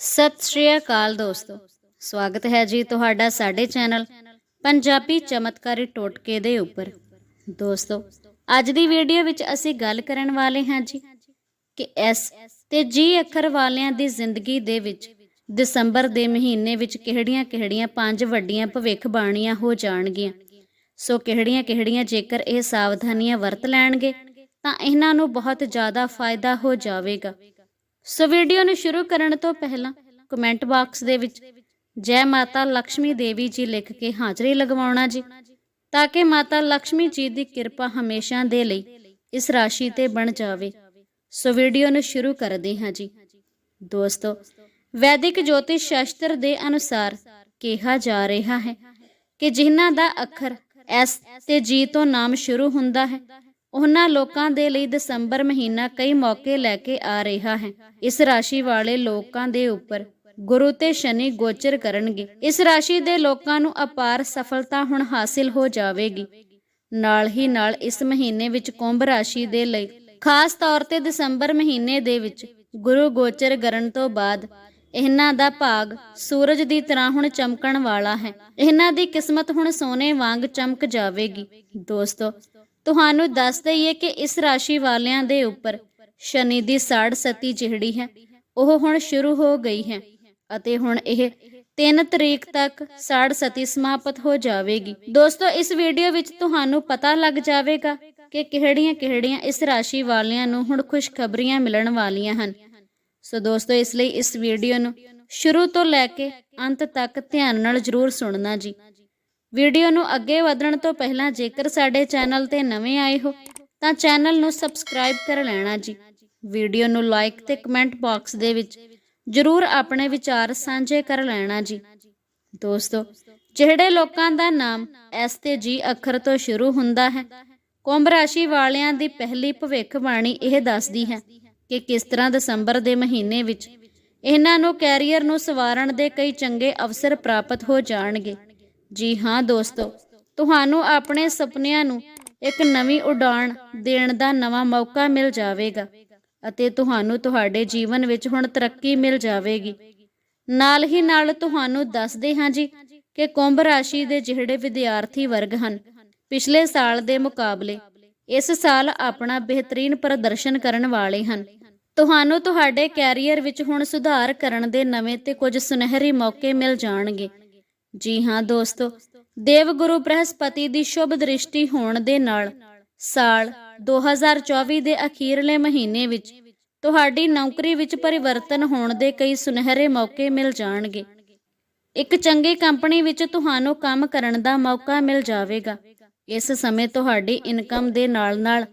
ਸਤਿ ਸ਼੍ਰੀ ਅਕਾਲ ਦੋਸਤੋ। ਸਵਾਗਤ ਹੈ ਜੀ ਤੁਹਾਡਾ ਸਾਡੇ ਚੈਨਲ ਪੰਜਾਬੀ ਚਮਤਕਾਰੀ ਟੋਟਕੇ ਦੇ ਉੱਪਰ। ਦੋਸਤੋ, ਅੱਜ ਦੀ ਵੀਡੀਓ ਵਿੱਚ ਅਸੀਂ ਗੱਲ ਕਰਨ ਵਾਲੇ ਹਾਂ ਜੀ ਕਿ ਐਸ ਤੇ ਜੀ ਅੱਖਰ ਵਾਲਿਆਂ ਦੀ ਜ਼ਿੰਦਗੀ ਦੇ ਵਿੱਚ ਦਸੰਬਰ ਦੇ ਮਹੀਨੇ ਵਿੱਚ ਕਿਹੜੀਆਂ-ਕਿਹੜੀਆਂ ਪੰਜ ਵੱਡੀਆਂ ਭਵਿੱਖਬਾਣੀਆਂ ਹੋ ਜਾਣਗੀਆਂ। ਸੋ ਕਿਹੜੀਆਂ-ਕਿਹੜੀਆਂ ਜੇਕਰ ਇਹ ਸਾਵਧਾਨੀਆਂ ਵਰਤ ਲੈਣਗੇ ਤਾਂ ਇਹਨਾਂ ਨੂੰ ਬਹੁਤ ਜ਼ਿਆਦਾ ਫਾਇਦਾ ਹੋ ਜਾਵੇਗਾ। ਸੋ ਵੀਡੀਓ ਨੂੰ ਸ਼ੁਰੂ ਕਰਨ ਤੋਂ ਪਹਿਲਾਂ ਕਮੈਂਟ ਬਾਕਸ ਦੇ ਵਿੱਚ ਜੈ ਮਾਤਾ ਲక్ష్ਮੀ ਦੇਵੀ ਜੀ ਲਿਖ ਕੇ ਹਾਜ਼ਰੀ ਲਗਵਾਉਣਾ ਜੀ, ਤਾਂ ਕਿ ਮਾਤਾ ਲక్ష్ਮੀ ਜੀ ਦੀ ਕਿਰਪਾ ਹਮੇਸ਼ਾ ਦੇ ਲਈ ਇਸ ਰਾਸ਼ੀ ਤੇ ਬਣ ਜਾਵੇ। ਸੋ ਵੀਡੀਓ ਨੂੰ ਸ਼ੁਰੂ ਕਰਦੇ ਹਾਂ ਜੀ। ਦੋਸਤੋ, ਵੈਦਿਕ ਜੋਤਿਸ਼ ਸ਼ਾਸਤਰ ਦੇ ਅਨੁਸਾਰ ਕਿਹਾ ਜਾ ਰਿਹਾ ਹੈ ਕਿ ਜਿਨ੍ਹਾਂ ਦਾ ਅੱਖਰ ਐਸ ਤੇ ਜੀ ਤੋਂ ਨਾਮ ਸ਼ੁਰੂ ਹੁੰਦਾ ਹੈ ਉਹਨਾਂ ਲੋਕਾਂ ਦੇ ਲਈ ਦਸੰਬਰ ਮਹੀਨਾ ਕਈ ਮੌਕੇ ਲੈ ਕੇ ਆ ਰਿਹਾ ਹੈ। ਇਸ ਰਾਸ਼ੀ ਵਾਲੇ ਲੋਕਾਂ ਦੇ ਉੱਪਰ ਗੁਰੂ ਤੇ ਸ਼ਨੀ ਗੋਚਰ ਕਰਨਗੇ। ਇਸ ਰਾਸ਼ੀ ਦੇ ਲੋਕਾਂ ਨੂੰ ਅਪਾਰ ਸਫਲਤਾ ਹੁਣ ਹਾਸਿਲ ਹੋ ਜਾਵੇਗੀ। ਨਾਲ ਹੀ ਨਾਲ ਇਸ ਮਹੀਨੇ ਵਿੱਚ ਕੁੰਭ ਰਾਸ਼ੀ ਦੇ ਲਈ ਖਾਸ ਤੌਰ ਤੇ ਦਸੰਬਰ ਮਹੀਨੇ ਦੇ ਵਿੱਚ ਗੁਰੂ ਗੋਚਰ ਕਰਨ ਤੋਂ ਬਾਅਦ ਇਹਨਾਂ ਦਾ ਭਾਗ ਸੂਰਜ ਦੀ ਤਰ੍ਹਾਂ ਹੁਣ ਚਮਕਣ ਵਾਲਾ ਹੈ। ਇਹਨਾਂ ਦੀ ਕਿਸਮਤ ਹੁਣ ਸੋਨੇ ਵਾਂਗ ਚਮਕ ਜਾਵੇਗੀ। ਦੋਸਤੋ ਤੁਹਾਨੂੰ ਦੱਸ ਦਈਏ ਕਿ ਇਸ ਰਾਸ਼ੀ ਵਾਲਿਆਂ ਦੇ ਉੱਪਰ ਸ਼ਨੀ ਦੀ ਸਾੜ ਸਤੀ ਜਿਹੜੀ ਹੈ, ਉਹ ਹੁਣ ਸ਼ੁਰੂ ਹੋ ਗਈ ਹੈ ਅਤੇ ਹੁਣ ਇਹ 3 ਤਰੀਕ ਤੱਕ ਸਾੜ ਸਤੀ ਸਮਾਪਤ ਹੋ ਜਾਵੇਗੀ। ਦੋਸਤੋ, ਇਸ ਵੀਡੀਓ ਵਿੱਚ ਤੁਹਾਨੂੰ ਪਤਾ ਲੱਗ ਜਾਵੇਗਾ ਕਿ ਕਿਹੜੀਆਂ-ਕਿਹੜੀਆਂ ਇਸ ਰਾਸ਼ੀ ਵਾਲਿਆਂ ਨੂੰ ਹੁਣ ਖੁਸ਼ਖਬਰੀਆਂ ਮਿਲਣ ਵਾਲੀਆਂ ਹਨ। ਸੋ ਦੋਸਤੋ, ਇਸ ਲਈ ਇਸ ਵੀਡੀਓ ਨੂੰ ਸ਼ੁਰੂ ਤੋਂ ਲੈ ਕੇ ਅੰਤ ਤੱਕ ਧਿਆਨ ਨਾਲ ਜ਼ਰੂਰ ਸੁਣਨਾ ਜੀ। ਵੀਡੀਓ ਨੂੰ ਅੱਗੇ ਵਧਣ ਤੋਂ ਪਹਿਲਾਂ ਜੇਕਰ ਸਾਡੇ ਚੈਨਲ ਤੇ ਨਵੇਂ ਆਏ ਹੋ, ਤਾਂ ਚੈਨਲ ਨੂੰ ਸਬਸਕ੍ਰਾਈਬ ਕਰ ਲੈਣਾ ਜੀ। ਵੀਡੀਓ ਨੂੰ ਲਾਈਕ ਤੇ ਕਮੈਂਟ ਬਾਕਸ ਦੇ ਵਿੱਚ ਜ਼ਰੂਰ ਆਪਣੇ ਵਿਚਾਰ ਸਾਂਝੇ ਕਰ ਲੈਣਾ ਜੀ। ਦੋਸਤੋ, ਜਿਹੜੇ ਲੋਕਾਂ ਦਾ ਨਾਮ ਐਸ ਤੇ ਜੀ ਅੱਖਰ ਤੋਂ ਸ਼ੁਰੂ ਹੁੰਦਾ ਹੈ, ਕੁੰਭ ਰਾਸ਼ੀ ਵਾਲਿਆਂ ਦੀ ਪਹਿਲੀ ਭਵਿੱਖਬਾਣੀ ਇਹ ਦੱਸਦੀ ਹੈ ਕਿ ਕਿਸ ਤਰ੍ਹਾਂ ਦਸੰਬਰ ਦੇ ਮਹੀਨੇ ਵਿੱਚ ਇਹਨਾਂ ਨੂੰ ਕੈਰੀਅਰ ਨੂੰ ਸਵਾਰਨ ਦੇ ਕਈ ਚੰਗੇ ਅਵਸਰ ਪ੍ਰਾਪਤ ਹੋ ਜਾਣਗੇ। ਜੀ ਹਾਂ ਦੋਸਤੋ, ਤੁਹਾਨੂੰ ਆਪਣੇ ਸੁਪਨਿਆਂ ਨੂੰ ਇੱਕ ਨਵੀਂ ਉਡਾਣ ਦੇਣ ਦਾ ਨਵਾਂ ਮੌਕਾ ਮਿਲ ਜਾਵੇਗਾ ਅਤੇ ਤੁਹਾਨੂੰ ਤੁਹਾਡੇ ਜੀਵਨ ਵਿੱਚ ਹੁਣ ਤਰੱਕੀ ਮਿਲ ਜਾਵੇਗੀ। ਨਾਲ ਹੀ ਨਾਲ ਤੁਹਾਨੂੰ ਦੱਸਦੇ ਹਾਂ ਜੀ ਕਿ ਕੁੰਭ ਰਾਸ਼ੀ ਦੇ ਜਿਹੜੇ ਵਿਦਿਆਰਥੀ ਵਰਗ ਹਨ, ਪਿਛਲੇ ਸਾਲ ਦੇ ਮੁਕਾਬਲੇ ਇਸ ਸਾਲ ਆਪਣਾ ਬਿਹਤਰੀਨ ਪ੍ਰਦਰਸ਼ਨ ਕਰਨ ਵਾਲੇ ਹਨ। ਤੁਹਾਨੂੰ ਤੁਹਾਡੇ ਕੈਰੀਅਰ ਵਿੱਚ ਹੁਣ ਸੁਧਾਰ ਕਰਨ ਦੇ ਨਵੇਂ ਤੇ ਕੁਝ ਸੁਨਹਿਰੀ ਮੌਕੇ ਮਿਲ ਜਾਣਗੇ। ਜੀ ਹਾਂ ਦੋਸਤੋ ਦੇਵ ਗੁਰੂ ਬ੍ਰਹਸਪਤੀ ਦੀ ਸ਼ੁਭ ਦ੍ਰਿਸ਼ਟੀ ਹੋਣ ਦੇ ਨਾਲ ਸਾਲ 2024 ਦੇ ਅਖੀਰਲੇ ਮਹੀਨੇ ਵਿੱਚ ਤੁਹਾਡੀ ਨੌਕਰੀ ਵਿੱਚ ਪਰਿਵਰਤਨ ਹੋਣ ਦੇ ਕਈ ਸੁਨਹਿਰੇ ਮੌਕੇ ਮਿਲ ਜਾਣਗੇ। ਇੱਕ ਚੰਗੀ ਕੰਪਨੀ ਵਿੱਚ ਤੁਹਾਨੂੰ ਕੰਮ ਕਰਨ ਦਾ ਮੌਕਾ ਮਿਲ ਜਾਵੇਗਾ। ਇਸ ਸਮੇਂ ਤੁਹਾਡੀ ਇਨਕਮ ਦੇ ਨਾਲ-ਨਾਲ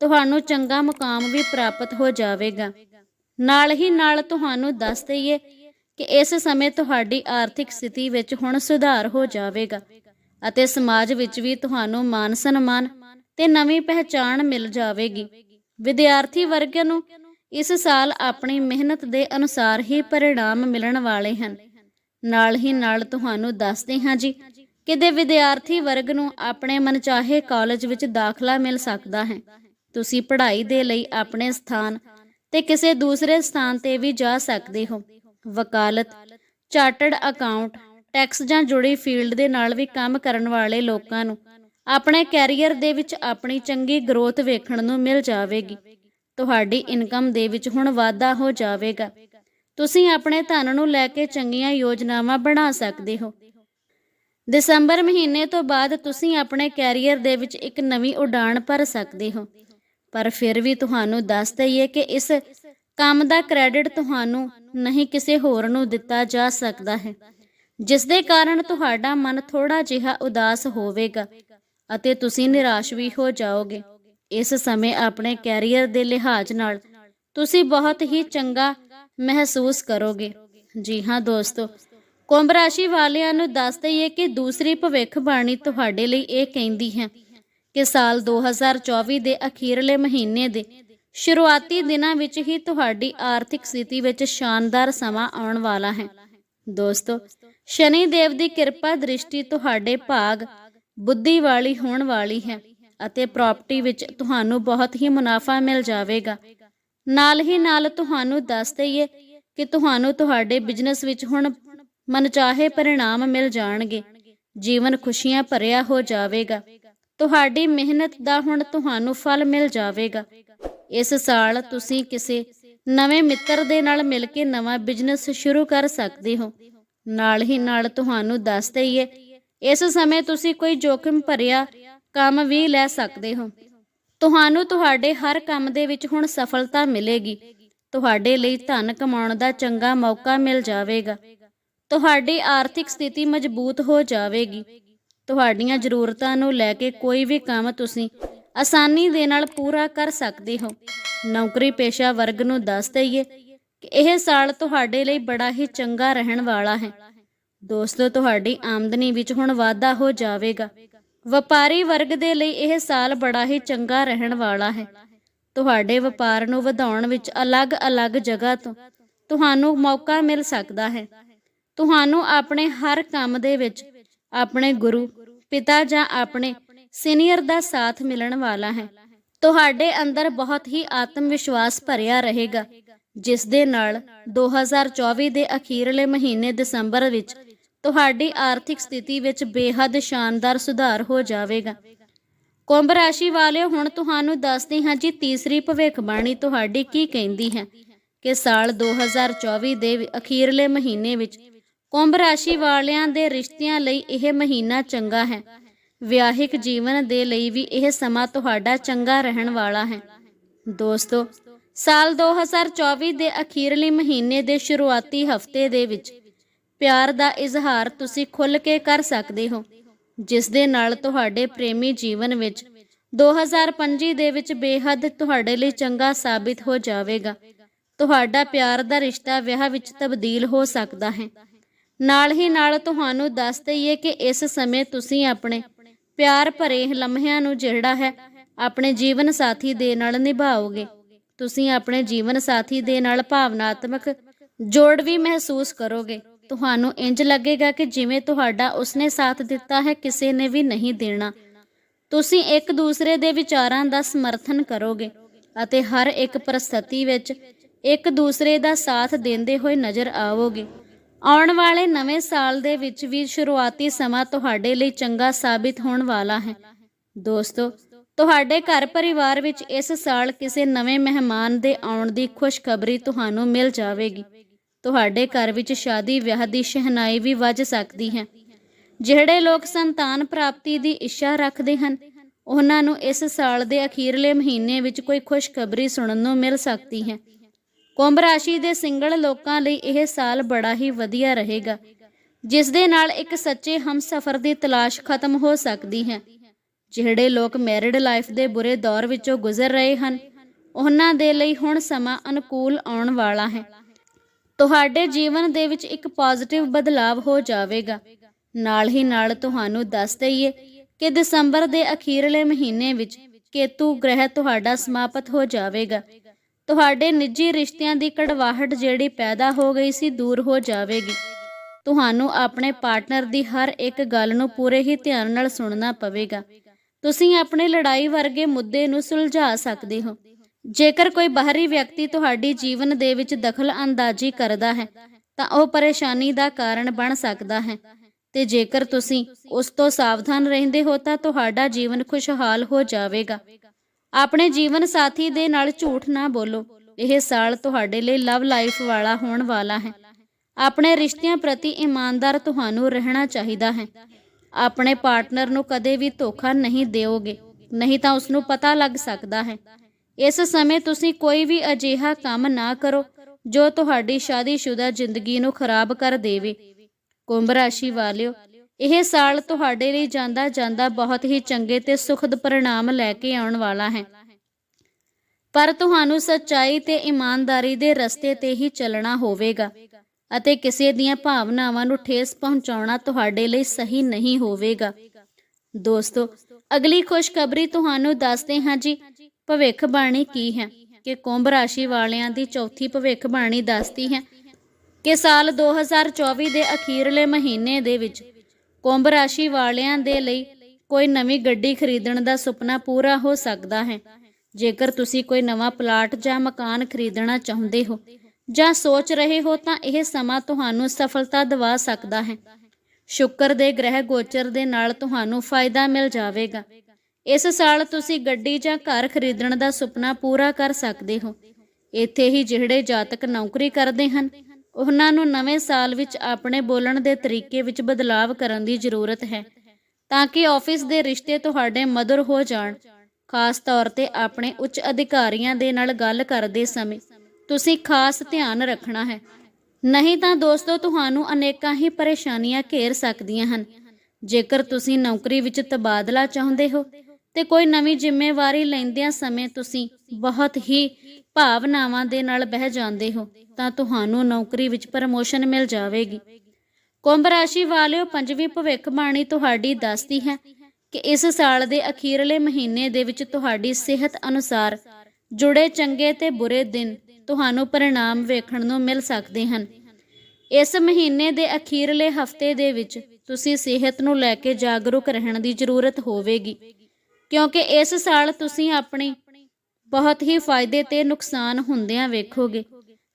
ਤੁਹਾਨੂੰ ਚੰਗਾ ਮੁਕਾਮ ਵੀ ਪ੍ਰਾਪਤ ਹੋ ਜਾਵੇਗਾ। ਨਾਲ ਹੀ ਨਾਲ ਤੁਹਾਨੂੰ ਦੱਸ ਦਈਏ ਕਿ ਇਸ ਸਮੇਂ ਤੁਹਾਡੀ ਆਰਥਿਕ ਸਥਿਤੀ ਵਿੱਚ ਹੁਣ ਸੁਧਾਰ ਹੋ ਜਾਵੇਗਾ ਅਤੇ ਸਮਾਜ ਵਿੱਚ ਵੀ ਤੁਹਾਨੂੰ ਮਾਨ ਸਨਮਾਨ ਤੇ ਨਵੀਂ ਪਹਿਚਾਣ ਮਿਲ ਜਾਵੇਗੀ। ਵਿਦਿਆਰਥੀ ਵਰਗ ਨੂੰ ਇਸ ਸਾਲ ਆਪਣੀ ਮਿਹਨਤ ਦੇ ਅਨੁਸਾਰ ਹੀ ਪਰਿਣਾਮ ਮਿਲਣ ਵਾਲੇ ਹਨ। ਨਾਲ ਹੀ ਨਾਲ ਤੁਹਾਨੂੰ ਦੱਸਦੇ ਹਾਂ ਜੀ ਕਿ ਦੇ ਵਿਦਿਆਰਥੀ ਵਰਗ ਨੂੰ ਆਪਣੇ ਮਨਚਾਹੇ ਕਾਲਜ ਵਿੱਚ ਦਾਖਲਾ ਮਿਲ ਸਕਦਾ ਹੈ। ਤੁਸੀਂ ਪੜ੍ਹਾਈ ਦੇ ਲਈ ਆਪਣੇ ਸਥਾਨ ਤੇ ਕਿਸੇ ਦੂਸਰੇ ਸਥਾਨ ਤੇ ਵੀ ਜਾ ਸਕਦੇ ਹੋ। ਵਕਾਲਤ, ਚਾਰਟਰਡ ਅਕਾਊਂਟ, ਟੈਕਸ ਜਾਂ ਜੁੜੀ ਫੀਲਡ ਦੇ ਨਾਲ ਵੀ ਕੰਮ ਕਰਨ ਵਾਲੇ ਲੋਕਾਂ ਨੂੰ ਆਪਣੇ ਕੈਰੀਅਰ ਦੇ ਵਿੱਚ ਆਪਣੀ ਚੰਗੀ ਗਰੋਥ ਵੇਖਣ ਨੂੰ ਮਿਲ ਜਾਵੇਗੀ। ਤੁਹਾਡੀ ਇਨਕਮ ਦੇ ਵਿੱਚ ਹੁਣ ਵਾਧਾ ਹੋ ਜਾਵੇਗਾ। ਤੁਸੀਂ ਆਪਣੇ ਧਨ ਨੂੰ ਲੈ ਕੇ ਚੰਗੀਆਂ ਯੋਜਨਾਵਾਂ ਬਣਾ ਸਕਦੇ ਹੋ। ਦਸੰਬਰ ਮਹੀਨੇ ਤੋਂ ਬਾਅਦ ਤੁਸੀਂ ਆਪਣੇ ਕੈਰੀਅਰ ਦੇ ਵਿੱਚ ਇੱਕ ਨਵੀਂ ਉਡਾਣ ਭਰ ਸਕਦੇ ਹੋ। ਪਰ ਫਿਰ ਵੀ ਤੁਹਾਨੂੰ ਦੱਸ ਦਈਏ ਕਿ ਇਸ ਕੰਮ ਦਾ ਕ੍ਰੈਡਿਟ ਤੁਹਾਨੂੰ ਨਹੀਂ ਕਿਸੇ ਹੋਰ ਨੂੰ ਦਿੱਤਾ ਜਾ ਸਕਦਾ ਹੈ। ਜਿਸ ਦੇ ਕਾਰਨ ਤੁਹਾਡਾ ਮਨ ਥੋੜਾ ਜਿਹਾ ਉਦਾਸ ਹੋਵੇਗਾ ਅਤੇ ਤੁਸੀਂ ਨਿਰਾਸ਼ ਵੀ ਹੋ ਜਾਓਗੇ। ਇਸ ਸਮੇਂ ਆਪਣੇ ਕੈਰੀਅਰ ਦੇ ਲਿਹਾਜ਼ ਨਾਲ ਤੁਸੀਂ ਬਹੁਤ ਹੀ ਚੰਗਾ ਮਹਿਸੂਸ ਕਰੋਗੇ। ਜੀ ਹਾਂ ਦੋਸਤੋ, ਕੁੰਭ ਰਾਸ਼ੀ ਵਾਲਿਆਂ ਨੂੰ ਦੱਸ ਦਈਏ ਕਿ ਦੂਸਰੀ ਭਵਿੱਖਬਾਣੀ ਤੁਹਾਡੇ ਲਈ ਇਹ ਕਹਿੰਦੀ ਹੈ ਕਿ ਸਾਲ 2024 ਦੇ ਅਖੀਰਲੇ ਮਹੀਨੇ ਦੇ ਸ਼ੁਰੂਆਤੀ ਦਿਨਾਂ ਵਿੱਚ ਹੀ ਤੁਹਾਡੀ ਆਰਥਿਕ ਸਥਿਤੀ ਵਿੱਚ ਸ਼ਾਨਦਾਰ ਸਮਾਂ ਆਉਣ ਵਾਲਾ ਹੈ। ਦੋਸਤੋ, ਸ਼ਨੀ ਦੇਵ ਦੀ ਕਿਰਪਾ ਦ੍ਰਿਸ਼ਟੀ ਤੁਹਾਡੇ ਭਾਗ, ਬੁੱਧੀ ਵਾਲੀ ਹੋਣ ਵਾਲੀ ਹੈ ਅਤੇ ਪ੍ਰਾਪਰਟੀ ਵਿੱਚ ਤੁਹਾਨੂੰ ਬਹੁਤ ਹੀ ਮੁਨਾਫਾ ਮਿਲ ਜਾਵੇਗਾ। ਨਾਲ ਹੀ ਨਾਲ ਤੁਹਾਨੂੰ ਦੱਸ ਦਈਏ ਕਿ ਤੁਹਾਨੂੰ ਤੁਹਾਡੇ ਬਿਜ਼ਨਸ ਵਿੱਚ ਹੁਣ ਮਨਚਾਹੇ ਪਰਿਣਾਮ ਮਿਲ ਜਾਣਗੇ। ਜੀਵਨ ਖੁਸ਼ੀਆਂ ਭਰਿਆ ਹੋ ਜਾਵੇਗਾ। ਤੁਹਾਡੀ ਮਿਹਨਤ ਦਾ ਹੁਣ ਤੁਹਾਨੂੰ ਫਲ ਮਿਲ ਜਾਵੇਗਾ। ਇਸ ਸਾਲ ਤੁਸੀਂ ਕਿਸੇ ਨਵੇਂ ਮਿੱਤਰ ਦੇ ਨਾਲ ਮਿਲ ਕੇ ਨਵਾਂ ਬਿਜ਼ਨਸ ਸ਼ੁਰੂ ਕਰ ਸਕਦੇ ਹੋ। ਨਾਲ ਹੀ ਨਾਲ ਤੁਹਾਨੂੰ ਦੱਸ ਦਈਏ, ਇਸ ਸਮੇਂ ਤੁਸੀਂ ਕੋਈ ਜੋਖਿਮ ਭਰਿਆ ਕੰਮ ਵੀ ਲੈ ਸਕਦੇ ਹੋ। ਤੁਹਾਨੂੰ ਤੁਹਾਡੇ ਹਰ ਕੰਮ ਦੇ ਵਿੱਚ ਹੁਣ ਸਫਲਤਾ ਮਿਲੇਗੀ। ਤੁਹਾਡੇ ਲਈ ਧਨ ਕਮਾਉਣ ਦਾ ਚੰਗਾ ਮੌਕਾ ਮਿਲ ਜਾਵੇਗਾ। ਤੁਹਾਡੀ ਆਰਥਿਕ ਸਥਿਤੀ ਮਜ਼ਬੂਤ ਹੋ ਜਾਵੇਗੀ। ਤੁਹਾਡੀਆਂ ਜ਼ਰੂਰਤਾਂ ਨੂੰ ਲੈ ਕੇ ਕੋਈ ਵੀ ਕੰਮ ਤੁਸੀਂ ਆਸਾਨੀ ਦੇ ਨਾਲ ਪੂਰਾ ਕਰ ਸਕਦੇ ਹੋ। ਨੌਕਰੀ ਪੇਸ਼ਾ ਵਰਗ ਨੂੰ ਦੱਸ ਦਈਏ ਕਿ ਇਹ ਸਾਲ ਤੁਹਾਡੇ ਲਈ ਬੜਾ ਹੀ ਚੰਗਾ ਰਹਿਣ ਵਾਲਾ ਹੈ। ਦੋਸਤੋ, ਤੁਹਾਡੀ ਆਮਦਨੀ ਵਿੱਚ ਹੁਣ ਵਾਧਾ ਹੋ ਜਾਵੇਗਾ। ਵਪਾਰੀ ਵਰਗ ਦੇ ਲਈ ਇਹ ਸਾਲ ਬੜਾ ਹੀ ਚੰਗਾ ਰਹਿਣ ਵਾਲਾ ਹੈ। ਤੁਹਾਡੇ ਵਪਾਰ ਨੂੰ ਵਧਾਉਣ ਵਿੱਚ ਅਲੱਗ-ਅਲੱਗ ਜਗ੍ਹਾ ਤੋਂ ਤੁਹਾਨੂੰ ਮੌਕਾ ਮਿਲ ਸਕਦਾ ਹੈ। ਤੁਹਾਨੂੰ ਆਪਣੇ ਹਰ ਕੰਮ ਦੇ ਵਿੱਚ, ਆਪਣੇ ਗੁਰੂ, ਪਿਤਾ ਜਾਂ ਆਪਣੇ ਸੀਨੀਅਰ ਦਾ ਸਾਥ ਮਿਲਣ ਵਾਲਾ ਹੈ। ਤੁਹਾਡੇ ਅੰਦਰ ਬਹੁਤ ਹੀ ਆਤਮ ਵਿਸ਼ਵਾਸ ਭਰਿਆ ਰਹੇਗਾ। ਜਿਸ ਦੇ ਨਾਲ 2024 ਦੇ ਅਖੀਰਲੇ ਮਹੀਨੇ ਦਸੰਬਰ ਵਿੱਚ ਤੁਹਾਡੀ ਆਰਥਿਕ ਸਥਿਤੀ ਵਿੱਚ ਬੇਹੱਦ ਸ਼ਾਨਦਾਰ ਸੁਧਾਰ ਹੋ ਜਾਵੇਗਾ। ਕੁੰਭ ਰਾਸ਼ੀ ਵਾਲਿਓ, ਹੁਣ ਤੁਹਾਨੂੰ ਦੱਸਦੇ ਹਾਂ ਜੀ ਤੀਸਰੀ ਭਵਿੱਖਬਾਣੀ ਤੁਹਾਡੀ ਕੀ ਕਹਿੰਦੀ ਹੈ ਕਿ ਸਾਲ 2024 ਦੇ ਅਖੀਰਲੇ ਮਹੀਨੇ ਵਿੱਚ ਕੁੰਭ ਰਾਸ਼ੀ ਵਾਲਿਆਂ ਦੇ ਰਿਸ਼ਤਿਆਂ ਲਈ ਇਹ ਮਹੀਨਾ ਚੰਗਾ ਹੈ। ਵਿਆਹਿਕ ਜੀਵਨ ਦੇ ਲਈ ਵੀ ਇਹ ਸਮਾਂ ਤੁਹਾਡਾ ਚੰਗਾ ਰਹਿਣ ਵਾਲਾ ਹੈ। ਦੋਸਤੋ, ਸਾਲ 2024 ਦੇ ਅਖੀਰਲੇ ਮਹੀਨੇ ਦੇ ਸ਼ੁਰੂਆਤੀ ਹਫ਼ਤੇ ਦੇ ਵਿੱਚ ਪਿਆਰ ਦਾ ਇਜ਼ਹਾਰ ਤੁਸੀਂ ਖੁੱਲ੍ਹ ਕੇ ਕਰ ਸਕਦੇ ਹੋ, ਜਿਸ ਦੇ ਨਾਲ ਤੁਹਾਡੇ ਪ੍ਰੇਮੀ ਜੀਵਨ ਵਿੱਚ 2025 ਦੇ ਵਿੱਚ ਬੇਹੱਦ ਤੁਹਾਡੇ ਲਈ ਚੰਗਾ ਸਾਬਿਤ ਹੋ ਜਾਵੇਗਾ। ਤੁਹਾਡਾ ਪਿਆਰ ਦਾ ਰਿਸ਼ਤਾ ਵਿਆਹ ਵਿੱਚ ਤਬਦੀਲ ਹੋ ਸਕਦਾ ਹੈ। ਨਾਲ ਹੀ ਨਾਲ ਤੁਹਾਨੂੰ ਦੱਸ ਦਈਏ ਕਿ ਇਸ ਸਮੇਂ ਤੁਸੀਂ ਆਪਣੇ ਪਿਆਰ ਭਰੇ ਲਮਹਿਆਂ ਨੂੰ ਜਿਹੜਾ ਹੈ, ਆਪਣੇ ਜੀਵਨ ਸਾਥੀ ਦੇ ਨਾਲ ਨਿਭਾਓਗੇ। ਤੁਸੀਂ ਆਪਣੇ ਜੀਵਨ ਸਾਥੀ ਦੇ ਨਾਲ ਭਾਵਨਾਤਮਕ ਜੋੜ ਵੀ ਮਹਿਸੂਸ ਕਰੋਗੇ। ਤੁਹਾਨੂੰ ਇੰਜ ਲੱਗੇਗਾ ਕਿ ਜਿਵੇਂ ਤੁਹਾਡਾ ਉਸਨੇ ਸਾਥ ਦਿੱਤਾ ਹੈ, ਕਿਸੇ ਨੇ ਵੀ ਨਹੀਂ ਦੇਣਾ। ਤੁਸੀਂ ਇੱਕ ਦੂਸਰੇ ਦੇ ਵਿਚਾਰਾਂ ਦਾ ਸਮਰਥਨ ਕਰੋਗੇ ਅਤੇ ਹਰ ਇੱਕ ਪ੍ਰਸਥਿਤੀ ਵਿੱਚ ਇੱਕ ਦੂਸਰੇ ਦਾ ਸਾਥ ਦਿੰਦੇ ਹੋਏ ਨਜ਼ਰ ਆਵੋਗੇ। ਆਉਣ ਵਾਲੇ ਨਵੇਂ ਸਾਲ ਦੇ ਵਿੱਚ ਵੀ ਸ਼ੁਰੂਆਤੀ ਸਮਾਂ ਤੁਹਾਡੇ ਲਈ ਚੰਗਾ ਸਾਬਿਤ ਹੋਣ ਵਾਲਾ ਹੈ। ਦੋਸਤੋ, ਤੁਹਾਡੇ ਘਰ ਪਰਿਵਾਰ ਵਿੱਚ ਇਸ ਸਾਲ ਕਿਸੇ ਨਵੇਂ ਮਹਿਮਾਨ ਦੇ ਆਉਣ ਦੀ ਖੁਸ਼ਖਬਰੀ ਤੁਹਾਨੂੰ ਮਿਲ ਜਾਵੇਗੀ। ਤੁਹਾਡੇ ਘਰ ਵਿੱਚ ਸ਼ਾਦੀ ਵਿਆਹ ਦੀ ਸ਼ਹਿਨਾਈ ਵੀ ਵੱਜ ਸਕਦੀ ਹੈ। ਜਿਹੜੇ ਲੋਕ ਸੰਤਾਨ ਪ੍ਰਾਪਤੀ ਦੀ ਇੱਛਾ ਰੱਖਦੇ ਹਨ, ਉਹਨਾਂ ਨੂੰ ਇਸ ਸਾਲ ਦੇ ਅਖੀਰਲੇ ਮਹੀਨੇ ਵਿੱਚ ਕੋਈ ਖੁਸ਼ਖਬਰੀ ਸੁਣਨ ਨੂੰ ਮਿਲ ਸਕਦੀ ਹੈ। ਕੁੰਭ ਰਾਸ਼ੀ ਦੇ ਸਿੰਗਲ ਲੋਕਾਂ ਲਈ ਇਹ ਸਾਲ ਬੜਾ ਹੀ ਵਧੀਆ ਰਹੇਗਾ, ਜਿਸ ਦੇ ਨਾਲ ਇੱਕ ਸੱਚੇ ਹਮਸਫਰ ਦੀ ਤਲਾਸ਼ ਖਤਮ ਹੋ ਸਕਦੀ ਹੈ। ਜਿਹੜੇ ਲੋਕ ਮੈਰਿਡ ਲਾਈਫ ਦੇ ਬੁਰੇ ਦੌਰ ਵਿੱਚੋਂ ਗੁਜ਼ਰ ਰਹੇ ਹਨ, ਉਹਨਾਂ ਦੇ ਲਈ ਹੁਣ ਸਮਾਂ ਅਨੁਕੂਲ ਆਉਣ ਵਾਲਾ ਹੈ। ਤੁਹਾਡੇ ਜੀਵਨ ਦੇ ਵਿੱਚ ਇੱਕ ਪੋਜ਼ਿਟਿਵ ਬਦਲਾਵ ਹੋ ਜਾਵੇਗਾ। ਨਾਲ ਹੀ ਨਾਲ ਤੁਹਾਨੂੰ ਦੱਸ ਦਈਏ ਕਿ ਦਸੰਬਰ ਦੇ ਅਖੀਰਲੇ ਮਹੀਨੇ ਵਿੱਚ ਕੇਤੂ ਗ੍ਰਹਿ ਤੁਹਾਡਾ ਸਮਾਪਤ ਹੋ ਜਾਵੇਗਾ। ਤੁਹਾਡੇ ਨਿੱਜੀ ਰਿਸ਼ਤਿਆਂ ਦੀ ਕੜਵਾਹਟ ਜਿਹੜੀ ਪੈਦਾ ਹੋ ਗਈ ਸੀ ਦੂਰ ਹੋ ਜਾਵੇਗੀ। ਤੁਹਾਨੂੰ ਆਪਣੇ ਪਾਰਟਨਰ ਦੀ ਹਰ ਇੱਕ ਗੱਲ ਨੂੰ ਪੂਰੇ ਹੀ ਧਿਆਨ ਨਾਲ ਸੁਣਨਾ ਪਵੇਗਾ। ਤੁਸੀਂ ਆਪਣੇ ਲੜਾਈ ਵਰਗੇ ਮੁੱਦੇ ਨੂੰ ਸੁਲਝਾ ਸਕਦੇ ਹੋ। ਜੇਕਰ ਕੋਈ ਬਾਹਰੀ ਵਿਅਕਤੀ ਤੁਹਾਡੀ ਜੀਵਨ ਦੇ ਵਿੱਚ ਦਖਲ ਅੰਦਾਜ਼ੀ ਕਰਦਾ ਹੈ, ਤਾਂ ਉਹ ਪਰੇਸ਼ਾਨੀ ਦਾ ਕਾਰਨ ਬਣ ਸਕਦਾ ਹੈ। ਤੇ ਜੇਕਰ ਤੁਸੀਂ ਉਸ ਤੋਂ ਸਾਵਧਾਨ ਰਹਿੰਦੇ ਹੋ, ਤਾਂ ਤੁਹਾਡਾ ਜੀਵਨ ਖੁਸ਼ਹਾਲ ਹੋ ਜਾਵੇਗਾ। ਆਪਣੇ ਜੀਵਨ ਸਾਥੀ ਦੇ ਨਾਲ ਝੂਠ ਨਾ ਬੋਲੋ। ਇਹ ਸਾਲ ਤੁਹਾਡੇ ਲਈ ਲਵ ਲਾਈਫ ਵਾਲਾ ਹੋਣ ਵਾਲਾ ਹੈ। ਆਪਣੇ ਰਿਸ਼ਤਿਆਂ ਪ੍ਰਤੀ ਇਮਾਨਦਾਰ ਤੁਹਾਨੂੰ ਰਹਿਣਾ ਚਾਹੀਦਾ ਹੈ। ਆਪਣੇ ਪਾਰਟਨਰ ਨੂੰ ਕਦੇ ਵੀ ਧੋਖਾ ਨਹੀਂ ਦਿਓਗੇ, ਨਹੀਂ ਤਾਂ ਉਸ ਨੂੰ ਪਤਾ ਲੱਗ ਸਕਦਾ ਹੈ। ਇਸ ਸਮੇਂ ਤੁਸੀਂ ਕੋਈ ਵੀ ਅਜਿਹਾ ਕੰਮ ਨਾ ਕਰੋ, ਜੋ ਤੁਹਾਡੀ ਸ਼ਾਦੀशुदा ਜ਼ਿੰਦਗੀ ਨੂੰ ਖਰਾਬ ਕਰ ਦੇਵੇ। ਕੁੰਭ ਰਾਸ਼ੀ ਵਾਲਿਓ ਇਹ ਸਾਲ ਤੁਹਾਡੇ ਲਈ ਜਾਂਦਾ ਜਾਂਦਾ ਬਹੁਤ ਹੀ ਚੰਗੇ ਤੇ ਸੁਖਦ ਪਰਿਣਾਮ ਲੈ ਕੇ ਆਉਣ ਵਾਲਾ ਹੈ। ਪਰ ਤੁਹਾਨੂੰ ਸੱਚਾਈ ਤੇ ਇਮਾਨਦਾਰੀ ਦੇ ਰਸਤੇ ਤੇ ਹੀ ਚੱਲਣਾ ਹੋਵੇਗਾ ਅਤੇ ਕਿਸੇ ਦੀਆਂ ਭਾਵਨਾਵਾਂ ਨੂੰ ਠੇਸ ਪਹੁੰਚਾਉਣਾ ਤੁਹਾਡੇ ਲਈ ਸਹੀ ਨਹੀਂ ਹੋਵੇਗਾ। ਦੋਸਤੋ, ਅਗਲੀ ਖੁਸ਼ਖਬਰੀ ਤੁਹਾਨੂੰ ਦੱਸਦੇ ਹਾਂ ਜੀ, ਭਵਿੱਖਬਾਣੀ ਕੀ ਹੈ? ਕਿ ਕੁੰਭ ਰਾਸ਼ੀ ਵਾਲਿਆਂ ਦੀ ਚੌਥੀ ਭਵਿੱਖਬਾਣੀ ਦੱਸਦੀ ਹੈ ਕਿ ਸਾਲ 2024 ਦੇ ਅਖੀਰਲੇ ਮਹੀਨੇ ਦੇ ਵਿੱਚ ਕੁੰਭ ਰਾਸ਼ੀ ਵਾਲਿਆਂ ਦੇ ਲਈ ਕੋਈ ਨਵੀਂ ਗੱਡੀ ਖਰੀਦਣ ਦਾ ਸੁਪਨਾ ਪੂਰਾ ਹੋ ਸਕਦਾ ਹੈ। ਜੇਕਰ ਤੁਸੀਂ ਕੋਈ ਨਵਾਂ ਪਲਾਟ ਜਾਂ ਮਕਾਨ ਖਰੀਦਣਾ ਚਾਹੁੰਦੇ ਹੋ ਜਾਂ ਸੋਚ ਰਹੇ ਹੋ ਤਾਂ ਇਹ ਸਮਾਂ ਤੁਹਾਨੂੰ ਸਫਲਤਾ ਦਿਵਾ ਸਕਦਾ ਹੈ। ਸ਼ੁੱਕਰ ਦੇ ਗ੍ਰਹਿ ਗੋਚਰ ਦੇ ਨਾਲ ਤੁਹਾਨੂੰ ਫਾਇਦਾ ਮਿਲ ਜਾਵੇਗਾ। ਇਸ ਸਾਲ ਤੁਸੀਂ ਗੱਡੀ ਜਾਂ ਘਰ ਖਰੀਦਣ ਦਾ ਸੁਪਨਾ ਪੂਰਾ ਕਰ ਸਕਦੇ ਹੋ। ਇੱਥੇ ਹੀ ਜਿਹੜੇ ਜਾਤਕ ਨੌਕਰੀ ਕਰਦੇ ਹਨ ਉਹਨਾਂ ਨੂੰ ਨਵੇਂ ਸਾਲ ਵਿੱਚ ਆਪਣੇ ਬੋਲਣ ਦੇ ਤਰੀਕੇ ਵਿੱਚ ਬਦਲਾਵ ਕਰਨ ਦੀ ਜ਼ਰੂਰਤ ਹੈ ਤਾਂ ਕਿ ਆਫਿਸ ਦੇ ਰਿਸ਼ਤੇ ਤੁਹਾਡੇ ਮਧੁਰ ਹੋ ਜਾਣ। ਖਾਸ ਤੌਰ ਤੇ ਆਪਣੇ ਉੱਚ ਅਧਿਕਾਰੀਆਂ ਦੇ ਨਾਲ ਗੱਲ ਕਰਦੇ ਸਮੇਂ ਤੁਸੀਂ ਖਾਸ ਧਿਆਨ ਰੱਖਣਾ ਹੈ। ਨਹੀਂ ਤਾਂ ਦੋਸਤੋ, ਤੁਹਾਨੂੰ ਅਨੇਕਾਂ ਹੀ ਪਰੇਸ਼ਾਨੀਆਂ ਘੇਰ ਸਕਦੀਆਂ ਹਨ। ਜੇਕਰ ਤੁਸੀਂ ਨੌਕਰੀ ਵਿੱਚ ਤਬਾਦਲਾ ਚਾਹੁੰਦੇ ਹੋ ਤੇ ਕੋਈ ਨਵੀਂ ਜ਼ਿੰਮੇਵਾਰੀ ਲੈਂਦਿਆਂ ਸਮੇਂ ਤੁਸੀਂ ਬਹੁਤ ਹੀ ਭਾਵਨਾਵਾਂ ਦੇ ਨਾਲ ਬਹਿ ਜਾਂਦੇ ਹੋ, ਤਾਂ ਤੁਹਾਨੂੰ ਨੌਕਰੀ ਵਿੱਚ ਪ੍ਰਮੋਸ਼ਨ ਮਿਲ ਜਾਵੇਗੀ। ਕੁੰਭ ਰਾਸ਼ੀ ਵਾਲਿਓ, ਪੰਜਵੀਂ ਭਵਿੱਖਬਾਣੀ ਤੁਹਾਡੀ ਦੱਸਦੀ ਹੈ ਕਿ ਇਸ ਸਾਲ ਦੇ ਅਖੀਰਲੇ ਮਹੀਨੇ ਦੇ ਵਿੱਚ ਤੁਹਾਡੀ ਸਿਹਤ ਅਨੁਸਾਰ ਜੁੜੇ ਚੰਗੇ ਤੇ ਬੁਰੇ ਦਿਨ ਤੁਹਾਨੂੰ ਪਰਿਣਾਮ ਵੇਖਣ ਨੂੰ ਮਿਲ ਸਕਦੇ ਹਨ। ਇਸ ਮਹੀਨੇ ਦੇ ਅਖੀਰਲੇ ਹਫ਼ਤੇ ਦੇ ਵਿੱਚ ਤੁਸੀਂ ਸਿਹਤ ਨੂੰ ਲੈ ਕੇ ਜਾਗਰੂਕ ਰਹਿਣ ਦੀ ਜ਼ਰੂਰਤ ਹੋਵੇਗੀ। ਕਿਉਂਕਿ ਇਸ ਸਾਲ ਤੁਸੀਂ ਆਪਣੇ ਬਹੁਤ ਹੀ ਫਾਇਦੇ ਤੇ ਨੁਕਸਾਨ ਹੁੰਦਿਆਂ ਵੇਖੋਗੇ।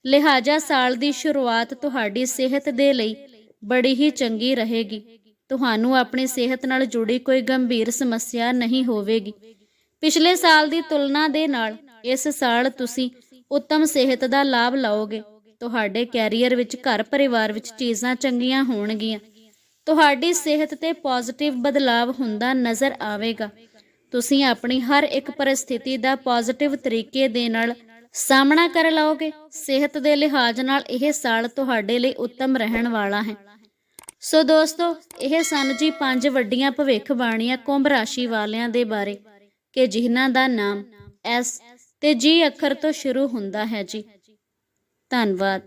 ਲਿਹਾਜ਼ਾ ਸਾਲ ਦੀ ਸ਼ੁਰੂਆਤ ਤੁਹਾਡੀ ਸਿਹਤ ਦੇ ਲਈ ਬੜੀ ਹੀ ਚੰਗੀ ਰਹੇਗੀ। ਤੁਹਾਨੂੰ ਆਪਣੀ ਸਿਹਤ ਨਾਲ ਜੁੜੀ ਕੋਈ ਗੰਭੀਰ ਸਮੱਸਿਆ ਨਹੀਂ ਹੋਵੇਗੀ। ਪਿਛਲੇ ਸਾਲ ਦੀ ਤੁਲਨਾ ਦੇ ਨਾਲ ਇਸ ਸਾਲ ਤੁਸੀਂ ਉੱਤਮ ਸਿਹਤ ਦਾ ਲਾਭ ਲਓਗੇ। ਤੁਹਾਡੇ ਕੈਰੀਅਰ ਵਿੱਚ, ਘਰ ਪਰਿਵਾਰ ਵਿੱਚ ਚੀਜ਼ਾਂ ਚੰਗੀਆਂ ਹੋਣਗੀਆਂ। ਤੁਹਾਡੀ ਸਿਹਤ ਤੇ ਪੋਜ਼ਿਟਿਵ ਬਦਲਾਵ ਹੁੰਦਾ ਨਜ਼ਰ ਆਵੇਗਾ। ਤੁਸੀਂ ਆਪਣੀ ਹਰ ਇੱਕ ਪਰਿਸਥਿਤੀ ਦਾ ਪੋਜ਼ਿਟਿਵ ਤਰੀਕੇ ਦੇ ਨਾਲ ਸਾਹਮਣਾ ਕਰ ਲਓਗੇ। ਸਿਹਤ ਦੇ ਲਿਹਾਜ਼ ਨਾਲ ਇਹ ਸਾਲ ਤੁਹਾਡੇ ਲਈ ਉੱਤਮ ਰਹਿਣ ਵਾਲਾ ਹੈ। ਸੋ ਦੋਸਤੋ, ਇਹ ਸਨ ਜੀ ਪੰਜ ਵੱਡੀਆਂ ਭਵਿੱਖਬਾਣੀਆਂ ਕੁੰਭ ਰਾਸ਼ੀ ਵਾਲਿਆਂ ਦੇ ਬਾਰੇ ਕਿ ਜਿਨ੍ਹਾਂ ਦਾ ਨਾਮ ਐਸ ਤੇ ਜੀ ਅੱਖਰ ਤੋਂ ਸ਼ੁਰੂ ਹੁੰਦਾ ਹੈ ਜੀ। ਧੰਨਵਾਦ।